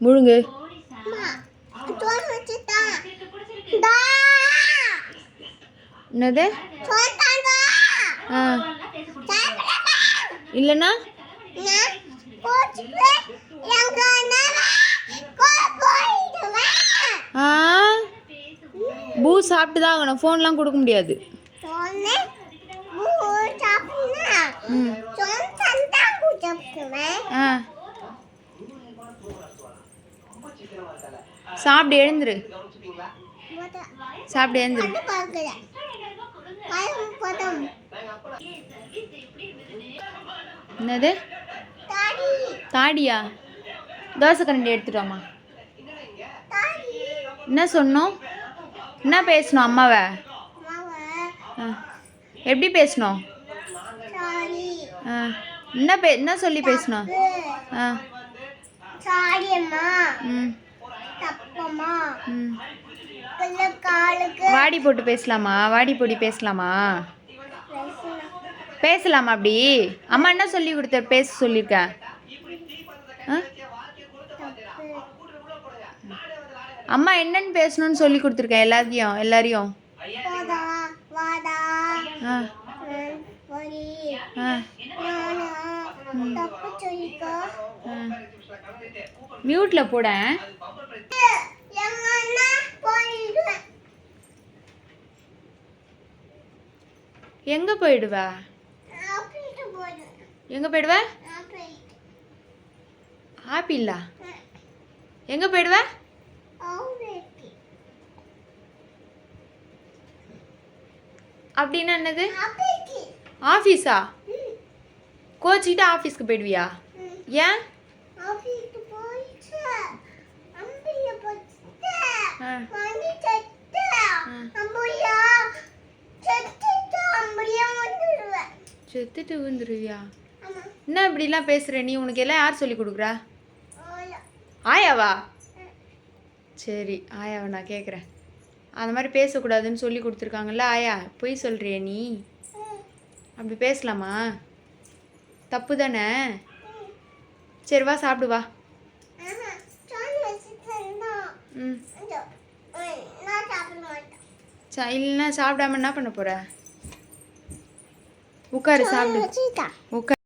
முழுங்கு. என்னது? ஆ. இல்லைன்னா ஆ. பூ சாப்பிட்டு தான் ஆகணும் ஃபோன்லாம் கொடுக்க முடியாது. ம் சொன்ன தான் சாப்பிடுவேன் ஆ சாப்பிட்டு எழுந்துரு. சாப்பிட்டு எழுந்துரு. என்னது? தாடி. தாடியா? தோசை கரண்டி எடுத்துட்டு வாம்மா. தாடி. என்ன சொன்னோம்? என்ன பேசணும் அம்மாவை? எப்படி பேசணும் என்ன பே என்ன சொல்லி பேசணும் ஆ. வாடி போட்டு பேசலாமா? வாடி பொடி பேசலாமா. பேசலாமா. அப்படி? அம்மா என்ன சொல்லி கொடுத்த? பேச சொல்லியிருக்கேன் ஆ? அம்மா என்னன்னு பேசணும்னு சொல்லி கொடுத்துருக்கேன் எல்லாத்தையும் எல்லாரையும். வாடா ஆ. ம், போடி. எங்க போயிடுவ? எங்கே போயிடுவ? ஆப்பிள். எங்கே போயிடுவ? அப்படின்னா என்னது? ஆஃபீஸா? கோச்சிக்கிட்டு ஆஃபீஸ்க்கு போயிடுவியா? ஏன்? செத்துட்டு விழுந்துருவியா? என்ன இப்படிலாம் பேசுகிற நீ? உனக்கு எல்லாம் யார் சொல்லி கொடுக்குறா? ஆயாவா? சரி ஆயாவை நான் கேட்குறேன் அந்த மாதிரி பேசக்கூடாதுன்னு சொல்லி கொடுத்துருக்காங்கல்ல ஆயா பொய் சொல்கிறிய நீ? அப்படி பேசலாமா? தப்பு தானே சரி வா சாப்பிடு வா. ம். இல்லைன்னா சாப்பிடாம என்ன பண்ண போற? உட்காரு சாப்பிடு. உட்காரு.